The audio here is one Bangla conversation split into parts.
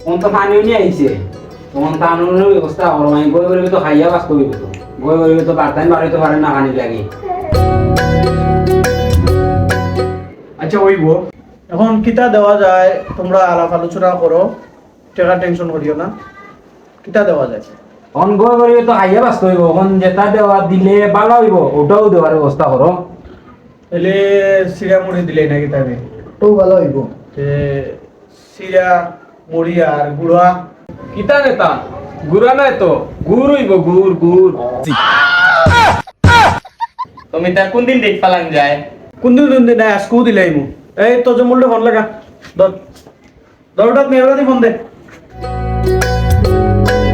কোন তো নিয়ে আইছে তখন কানুনের ব্যবস্থা করো আমি গই গরিবে তো খাইয়া বাস করিব তো গই তো বার্তাই বাড়িতে পারে না পানি লাগে আচ্ছা ওইব এখন কিতা দেওয়া যায় তোমরা আলাপ আলোচনা করো টাকা টেনশন করিও না। কিতা দেওয়া যায়? তখন গই গরিবে তো খাইয়া বাস করিব এখন যেটা দেওয়া দিলে ভালো হইব ওটাও দেওয়ার ব্যবস্থা করো এলে সিরা মুড়ি দিলে না কিতাবে তো ভালো হইব। যে সিরা মুড়ি আর গুড়া। কিতা নেতা? গুড়া নাই তো গুড় হইব গুড় গুড়। তুমি তার কোন দিন দেখ পালান যায়? কোন দিন কোন দিন? আজকেও দিলাই মু এই তো জমুলটা ফোন লাগা। দর দরটাত মেয়েরা দি ফোন দে।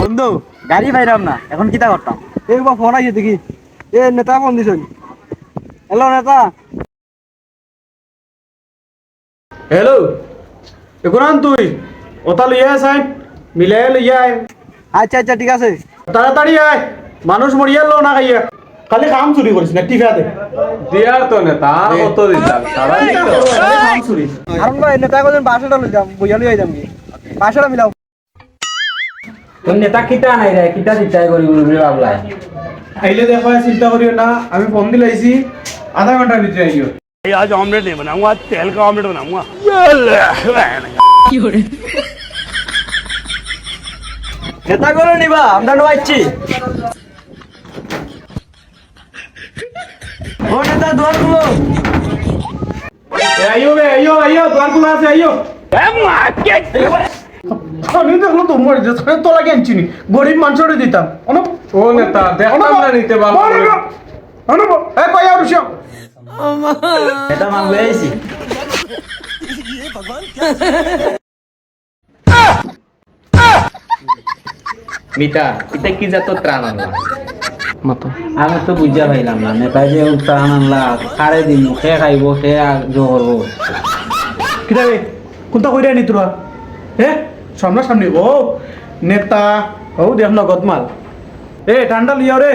বন্ধু গাড়ি পাইলাম না। এখন কিতা করতাম? এই বা ফোন আইছে দেখি। এ নেতা ফোন দিছেন। হ্যালো নেতা। হ্যালো এখন তুই? ওটা লইয়া আসাই মিলাই লইয়া আয়। আচ্ছা আচ্ছা ঠিক আছে। তাড়াতাড়ি আয় মানুষ মরিয়া লো না খাইয়া। খালি কাম চুরি করিস না টিফা দে। দিয়ার তো নেতা কত দিতাম সারা কাম চুরি। আরুন ভাই নেতা কজন বাসাটা লই যাম বইয়া লই যাম কি বাসাটা মিলাও। তুমি নেতা কিতা নাই রে কিতা দিতাই করিব বলে ভাবলাই আইলে দেখো চিন্তা করিও না আমি ফোন দিলাইছি। আধা ঘন্টার ভিতরে আইও आज ऑमलेट नहीं बनाऊंगा आज तेल का ऑमलेट बनाऊंगा নেতা করে নিবা আমরা নো আইছি ও নেতা দোয়ার খুলো এ আইও বে আইও আইও দোকান খোলা আছে আইও আমি দেখলো তো মরে যাচ্ছে তো লাগে আনছি নি গরিব মানুষরে দিতাম অনুপ ও নেতা দেখলাম না নিতে ভালো করে। অনুপ এ কই আর মিতা এটা কি জাত ত্রাণ আনলা? আমি তো বুঝা পাইলাম না নেতা যে উত্তরাণ আনলা খারে দিম সে খাইব সে জো করব। কিটা বে কোনটা কইরা নি তোরা? হে সামনা সামনে ও নেতা ও দেখ না গদমাল। এ ঠান্ডা লিয়াও রে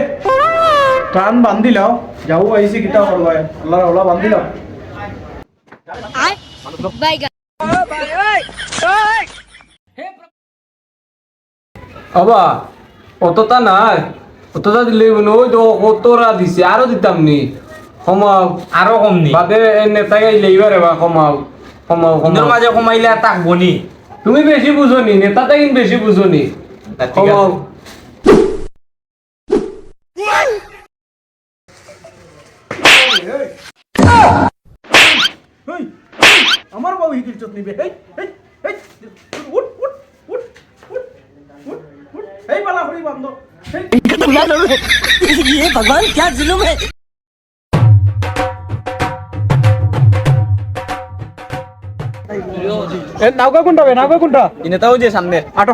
টান বান্ধিলাও যাও আইছি কিটা করবা আল্লাহর ওলা বান্ধিলাও Bye, আবা অতটা নাই। অতটা দিলে মানে ওই তো কতরা দিছে আরও দিতাম নি। কমাও আরও কম নি? বাদে এই নেতা গাইলে এবার এবার কমাও কমাও কমাও মাঝে কমাইলে তাক বনি। তুমি বেশি বুঝো নি নেতাটা কিন্তু বেশি বুঝো নি কমাও আছে এই, আমার বাবু হিকির চোখ নিবে। এই এই এই উঠ উঠ উঠ উঠ উঠ উঠ। এই বালা হরি বান্ধ। এই। এ নাওকা কোনটা বে নাওকা কোনটা? এই নেতাও যে সামনে। আটো।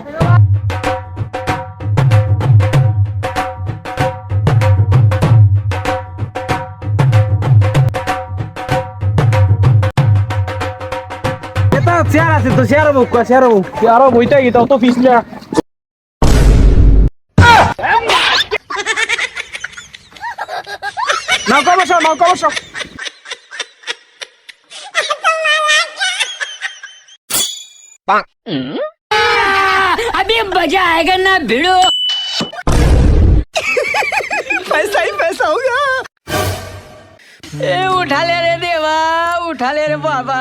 আছে তো chair book chair book chair বইটা গিয়ে তো পিছলা নৌকা বসাও নৌকা বসাও अभी मजा आएगा ना भिड़ो এ উঠালে রে দেবা উঠালে রে বাবা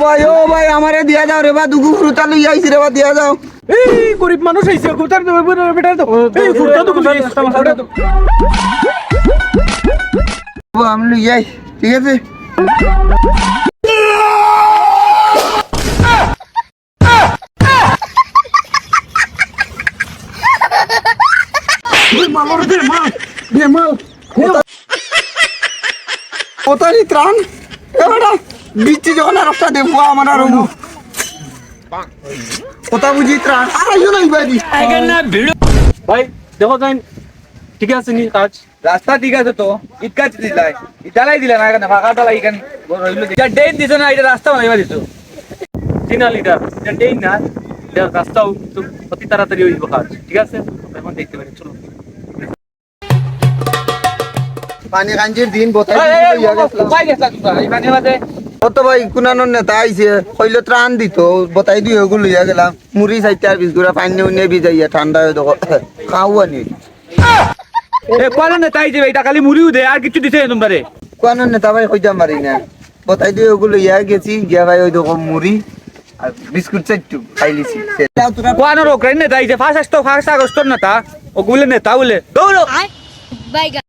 ভাই ও ভাই আমারে দিয়া যাও রে বা দুগু ফ্রুতা লই আইছি রে বা দিয়া যাও। এই গরিব মানুষ আইছে কোথার বেটার তো এই ফুটটা তো কুলি ও, আমি লই যাই ঠিক আছে? কোথায়? ত্রাণ? এবারে বিচ্ছি যখন আর একটা দেখব আমার আর কথা বুঝি আর আইও না ইবাদি ভাই দেখো যাই ঠিক আছে নি কাজ? রাস্তা ঠিক আছে তো ইট কাজ দিলাই ইটালাই দিলা না এখানে ফাঁকা টালা এখানে। রইল এটা ডেন দিছো না এটা রাস্তা বানাইবা দিছো চিনা লিডার এটা দেই না এটা রাস্তাও তো অতি তাড়াতাড়ি হইব কাজ ঠিক আছে? এখন দেখতে পারি চলো। পানি কাঞ্জির দিন বতাই লইয়া পাই গেছলা এই মানে বাদে কত ভাই কুনানোর নেতা আইছে হইল ত্রাণ দিত বতাই দুই ওগুলো লইয়া গেলাম। মুড়ি চাইতে আর বিস্কুটা পানি উনিয়ে ভিজাইয়া ঠান্ডা হয়ে দেখো খাও আনি এ কোন না তাই যে খালি মুড়িও দে আর কিছু দিছে তোমরা রে নেতা ভাই হইতাম পারি না। বতাই দুই ওগুলো লইয়া গেছি গিয়া ভাই ওই দেখো মুড়ি আর বিস্কুট চাইটু খাইলিছি। কোন রোকরেন না তাই যে ফার্স্ট আসতো ফার্স্ট আগস্ট না তা নেতা বলে দৌড়ো। Bye, guys.